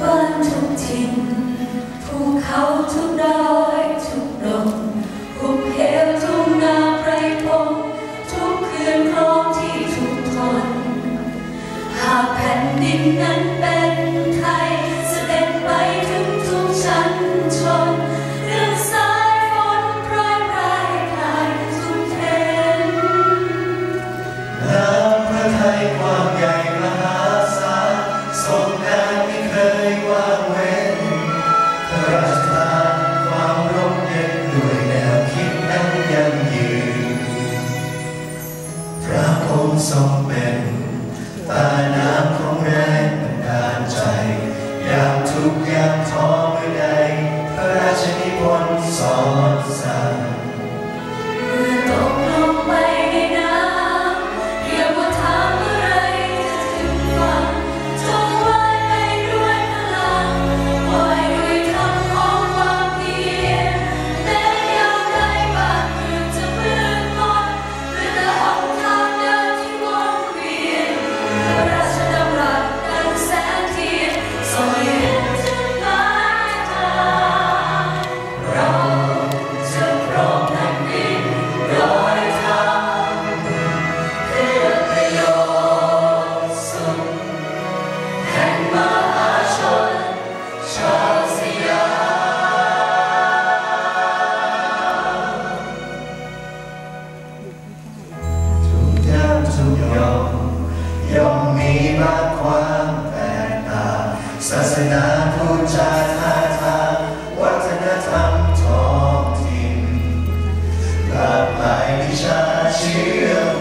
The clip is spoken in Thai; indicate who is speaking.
Speaker 1: บ้านทุกถิ่นภูเขาทุกดอย
Speaker 2: ทุก Amen. ศาสนาพูดจาท่าทางวัฒนธรรมท้องถิ่นหลากหลายวิชาเชื่อ